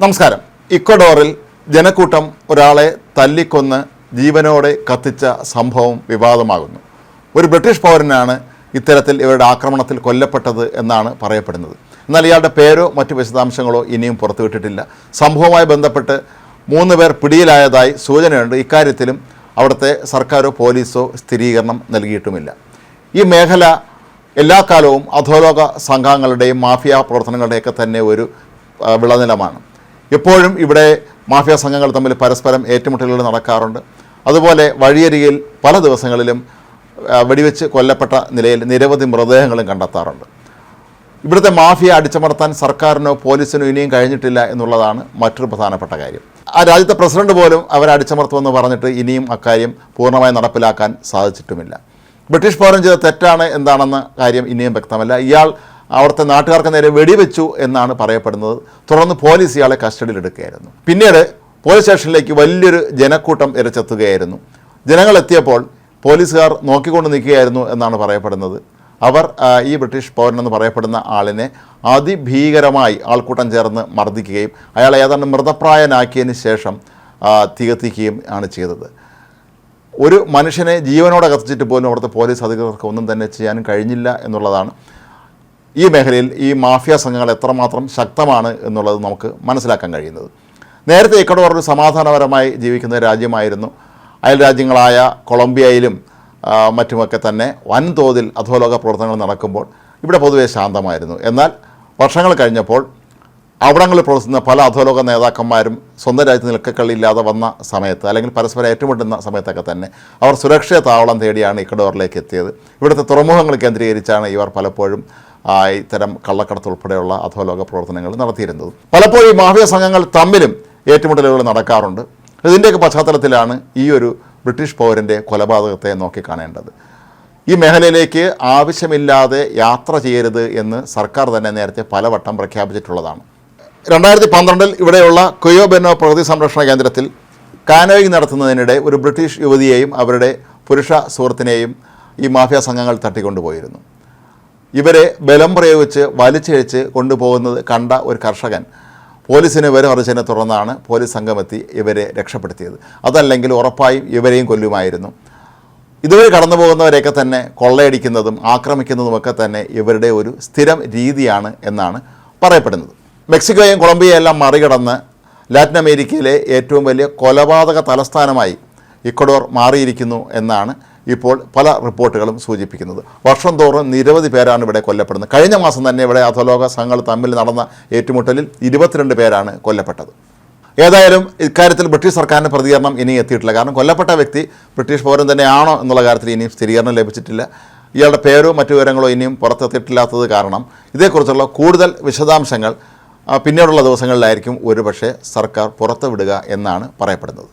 നമസ്കാരം. ഇക്വഡോറിൽ ജനക്കൂട്ടം ഒരാളെ തല്ലിക്കൊന്ന് ജീവനോടെ കത്തിച്ച സംഭവം വിവാദമാകുന്നു. ഒരു ബ്രിട്ടീഷ് പൗരനാണ് ഇത്തരത്തിൽ ഇവരുടെ ആക്രമണത്തിൽ കൊല്ലപ്പെട്ടത് എന്നാണ് പറയപ്പെടുന്നത്. എന്നാൽ ഇയാളുടെ പേരോ മറ്റു വിശദാംശങ്ങളോ ഇനിയും പുറത്തുവിട്ടിട്ടില്ല. സംഭവവുമായി ബന്ധപ്പെട്ട് മൂന്ന് പേർ പിടിയിലായതായി സൂചനയുണ്ട്. ഇക്കാര്യത്തിലും അവിടുത്തെ സർക്കാരോ പോലീസോ സ്ഥിരീകരണം നൽകിയിട്ടുമില്ല. ഈ മേഖല എല്ലാ കാലവും അധോലോക സംഘങ്ങളുടെയും മാഫിയ പ്രവർത്തനങ്ങളുടെയൊക്കെ തന്നെ ഒരു വിളനിലമാണ്. എപ്പോഴും ഇവിടെ മാഫിയ സംഘങ്ങൾ തമ്മിൽ പരസ്പരം ഏറ്റുമുട്ടലുകൾ നടക്കാറുണ്ട്. അതുപോലെ വഴിയരികിൽ പല ദിവസങ്ങളിലും വെടിവെച്ച് കൊല്ലപ്പെട്ട നിലയിൽ നിരവധി മൃതദേഹങ്ങളും കണ്ടെത്താറുണ്ട്. ഇവിടുത്തെ മാഫിയ അടിച്ചമർത്താൻ സർക്കാരിനോ പോലീസിനോ ഇനിയും കഴിഞ്ഞിട്ടില്ല എന്നുള്ളതാണ് മറ്റൊരു പ്രധാനപ്പെട്ട കാര്യം. ആ രാജ്യത്തെ പ്രസിഡന്റ് പോലും അവരെ അടിച്ചമർത്തുമെന്ന് പറഞ്ഞിട്ട് ഇനിയും അക്കാര്യം പൂർണമായി നടപ്പിലാക്കാൻ സാധിച്ചിട്ടുമില്ല. ബ്രിട്ടീഷ് പൗരൻ ചെയ്ത തെറ്റാണ് എന്താണെന്ന കാര്യം ഇനിയും വ്യക്തമല്ല. ഇയാൾ അവിടുത്തെ നാട്ടുകാർക്ക് നേരെ വെടിവെച്ചു എന്നാണ് പറയപ്പെടുന്നത്. തുടർന്ന് പോലീസ് ഇയാളെ കസ്റ്റഡിയിലെടുക്കുകയായിരുന്നു. പിന്നീട് പോലീസ് സ്റ്റേഷനിലേക്ക് വലിയൊരു ജനക്കൂട്ടം ഇരച്ചെത്തുകയായിരുന്നു ജനങ്ങൾ എത്തിയപ്പോൾ പോലീസുകാർ നോക്കിക്കൊണ്ട് നിൽക്കുകയായിരുന്നു എന്നാണ് പറയപ്പെടുന്നത്. അവർ ഈ ബ്രിട്ടീഷ് പൗരനെന്ന് പറയപ്പെടുന്ന ആളിനെ അതിഭീകരമായി ആൾക്കൂട്ടം ചേർന്ന് മർദ്ദിക്കുകയും അയാളെ ഏതാണ്ട് മൃതപ്രായനാക്കിയതിന് ശേഷം തികത്തിക്കുകയും ആണ് ചെയ്തത്. ഒരു മനുഷ്യനെ ജീവനോടെ കത്തിച്ചിട്ട് പോലും അവിടുത്തെ പോലീസ് അധികൃതർക്ക് ഒന്നും തന്നെ ചെയ്യാൻ കഴിഞ്ഞില്ല എന്നുള്ളതാണ്. ഈ മേഖലയിൽ ഈ മാഫിയ സംഘങ്ങൾ എത്രമാത്രം ശക്തമാണ് എന്നുള്ളത് നമുക്ക് മനസ്സിലാക്കാൻ കഴിയുന്നത്. നേരത്തെ ഇക്കഡോർ ഒരു സമാധാനപരമായി ജീവിക്കുന്ന രാജ്യമായിരുന്നു. അയൽ രാജ്യങ്ങളായ കൊളംബിയയിലും മറ്റുമൊക്കെ തന്നെ വൻതോതിൽ അധോലോക പ്രവർത്തനങ്ങൾ നടക്കുമ്പോൾ ഇവിടെ പൊതുവെ ശാന്തമായിരുന്നു. എന്നാൽ വർഷങ്ങൾ കഴിഞ്ഞപ്പോൾ അവിടങ്ങളിൽ പ്രവർത്തിക്കുന്ന പല അധോലോക നേതാക്കന്മാരും സ്വന്തം രാജ്യത്ത് നിൽക്കക്കളില്ലാതെ വന്ന സമയത്ത് അല്ലെങ്കിൽ പരസ്പരം ഏറ്റുമുട്ടുന്ന സമയത്തൊക്കെ തന്നെ അവർ സുരക്ഷയെ താവളം തേടിയാണ് ഇക്കഡോറിലേക്ക് എത്തിയത്. ഇവിടുത്തെ തുറമുഖങ്ങൾ കേന്ദ്രീകരിച്ചാണ് ഇവർ പലപ്പോഴും ഇത്തരം കള്ളക്കടത്ത് ഉൾപ്പെടെയുള്ള അധോലോക പ്രവർത്തനങ്ങൾ നടത്തിയിരുന്നത്. പലപ്പോഴും ഈ മാഫിയ സംഘങ്ങൾ തമ്മിലും ഏറ്റുമുട്ടലുകൾ നടക്കാറുണ്ട്. ഇതിന്റെയൊക്കെ പശ്ചാത്തലത്തിലാണ് ഈ ഒരു ബ്രിട്ടീഷ് പൗരന്റെ കൊലപാതകത്തെ നോക്കിക്കാണേണ്ടത് ഈ മേഖലയിലേക്ക് ആവശ്യമില്ലാതെ യാത്ര ചെയ്യരുത് എന്ന് സർക്കാർ തന്നെ നേരത്തെ പലവട്ടം പ്രഖ്യാപിച്ചിട്ടുള്ളതാണ്. രണ്ടായിരത്തി പന്ത്രണ്ടിൽ ഇവിടെയുള്ള കൊയോബെനോ പ്രകൃതി സംരക്ഷണ കേന്ദ്രത്തിൽ കാനോയിങ് നടത്തുന്നതിനിടെ ഒരു ബ്രിട്ടീഷ് യുവതിയെയും അവരുടെ പുരുഷ സുഹൃത്തിനെയും ഈ മാഫിയ സംഘങ്ങൾ തട്ടിക്കൊണ്ടുപോയിരുന്നു. ഇവരെ ബലം പ്രയോഗിച്ച് വലിച്ചിഴച്ച് കൊണ്ടുപോകുന്നത് കണ്ട ഒരു കർഷകൻ പോലീസിന് വിവരം അറിയിച്ചതിനെ തുടർന്നാണ് പോലീസ് സംഘമെത്തി ഇവരെ രക്ഷപ്പെടുത്തിയത്. അതല്ലെങ്കിൽ ഉറപ്പായും ഇവരെയും കൊല്ലുമായിരുന്നു. ഇതുവരെ കടന്നു പോകുന്നവരെയൊക്കെ തന്നെ കൊള്ളയടിക്കുന്നതും ആക്രമിക്കുന്നതുമൊക്കെ തന്നെ ഇവരുടെ ഒരു സ്ഥിരം രീതിയാണ് എന്നാണ് പറയപ്പെടുന്നത്. മെക്സിക്കോയും കൊളംബിയയും എല്ലാം മറികടന്ന് ലാറ്റിൻ അമേരിക്കയിലെ ഏറ്റവും വലിയ കൊലപാതക തലസ്ഥാനമായി ഇക്വഡോർ മാറിയിരിക്കുന്നു എന്നാണ് ഇപ്പോൾ പല റിപ്പോർട്ടുകളും സൂചിപ്പിക്കുന്നത്. വർഷം തോറും നിരവധി പേരാണ് ഇവിടെ കൊല്ലപ്പെടുന്നത്. കഴിഞ്ഞ മാസം തന്നെ ഇവിടെ അധോലോക സംഘങ്ങൾ തമ്മിൽ നടന്ന ഏറ്റുമുട്ടലിൽ ഇരുപത്തിരണ്ട് പേരാണ് കൊല്ലപ്പെട്ടത്. ഏതായാലും ഇക്കാര്യത്തിൽ ബ്രിട്ടീഷ് സർക്കാരിന് പ്രതികരണം ഇനി എത്തിയിട്ടില്ല. കാരണം കൊല്ലപ്പെട്ട വ്യക്തി ബ്രിട്ടീഷ് പൗരൻ തന്നെയാണോ എന്നുള്ള കാര്യത്തിൽ ഇനിയും സ്ഥിരീകരണം ലഭിച്ചിട്ടില്ല. ഇയാളുടെ പേരോ മറ്റു വിവരങ്ങളോ ഇനിയും പുറത്തെത്തിയിട്ടില്ലാത്തത് കാരണം ഇതേക്കുറിച്ചുള്ള കൂടുതൽ വിശദാംശങ്ങൾ പിന്നീടുള്ള ദിവസങ്ങളിലായിരിക്കും ഒരുപക്ഷെ സർക്കാർ പുറത്തുവിടുക എന്നാണ് പറയപ്പെടുന്നത്.